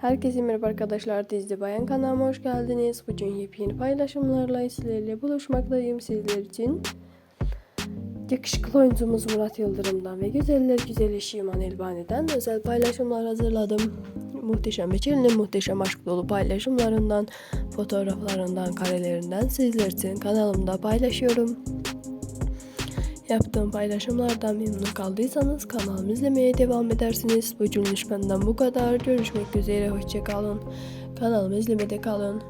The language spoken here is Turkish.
Herkese merhaba arkadaşlar. Dizli Bayan kanalıma hoş geldiniz. Bugün yepyeni paylaşımlarla sizlerle buluşmaktayım sizler için. Yakışıklı oyuncumuz Murat Yıldırım'dan ve güzeller güzeli Şiman Elbani'den özel paylaşımlar hazırladım. Muhteşem Beçeli'nin muhteşem aşk dolu paylaşımlarından, fotoğraflarından, karelerinden sizler için kanalımda paylaşıyorum. Yaptığım paylaşımlardan memnun kaldıysanız kanalımı izlemeye devam edersiniz. Bugünlük benden bu kadar. Görüşmek üzere. Hoşçakalın. Kanalımı izlemede kalın.